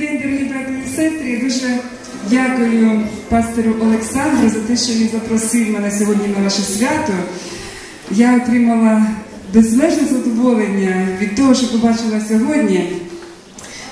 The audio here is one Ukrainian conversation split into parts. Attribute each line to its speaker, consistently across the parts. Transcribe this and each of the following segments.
Speaker 1: день, дорогі брати і сестри. Дуже дякую пастору Олександру за те, що він запросив мене сьогодні на ваше свято. Я отримала безмежне задоволення від того, що побачила сьогодні.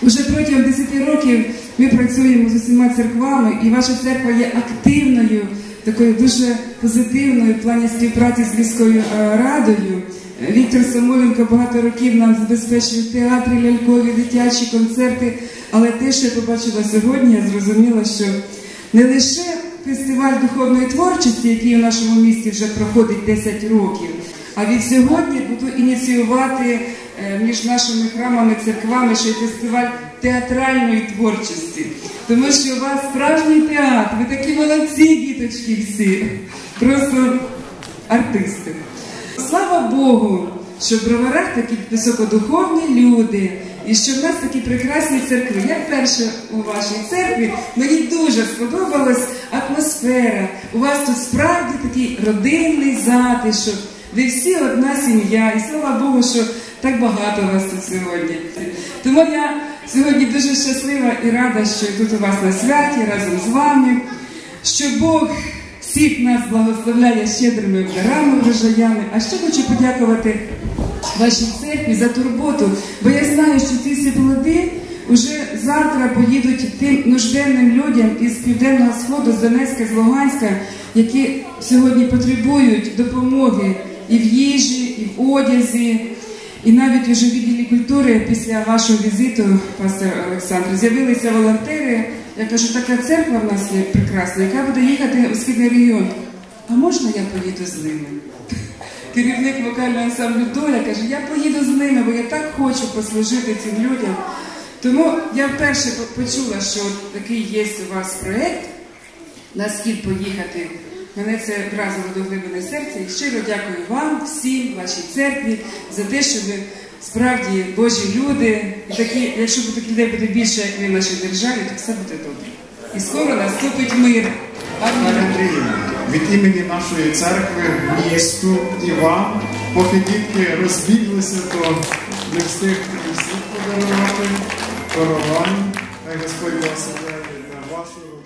Speaker 1: Уже протягом 10 років ми працюємо з усіма церквами, і ваша церква є активною, такою дуже позитивною в плані співпраці з міською е, радою. Віктор Самойленко багато років нам забезпечив театри, лялькові, дитячі концерти. Але те, що я побачила сьогодні, я зрозуміла, що не лише фестиваль духовної творчості, який у нашому місті вже проходить 10 років, а від сьогодні буду ініціювати е, між нашими храмами, церквами ще й фестиваль театральної творчості. Тому що у вас справжній театр, ви такі молодці, діточки всі, просто артисти. Слава Богу, що в броварах такі високодуховні люди, і що в нас такі прекрасні церкви. Я вперше у вашій церкві, мені дуже сподобалась атмосфера. У вас тут справді такий родинний затишок. Ви всі одна сім'я, і слава Богу, що так багато вас тут сьогодні. Тому я сьогодні дуже щаслива і рада, що я тут у вас на святі разом з вами, що Бог всіх нас благословляє щедрими дарами, врожаями. А ще хочу подякувати вашій церкві за турботу, бо я знаю, що ці всі плоди вже завтра поїдуть тим нужденним людям із південного сходу, з Донецька, з Луганська, які сьогодні потребують допомоги і в їжі, і в одязі. І навіть уже в відділі культури після вашого візиту, пастор Олександр, з'явилися волонтери. Я кажу, така церква в нас є прекрасна, яка буде їхати у східний регіон. А можна я поїду з ними? Керівник вокального ансамблю Доля каже, я поїду з ними, бо я так хочу послужити цим людям. Тому я вперше почула, що такий є у вас проєкт на схід поїхати. Мене це вразило до глибини серця. І щиро дякую вам, всім, вашій церкві, за те, що ви справді Божі люди. І такі, якщо таких людей буде більше, ви в нашій державі, то все буде добре. І скоро наступить мир.
Speaker 2: Від імені нашої церкви, місту і вам, поки дітки розбіглися, то не встиг встиг подарувати коровань. Хай Господь благословить.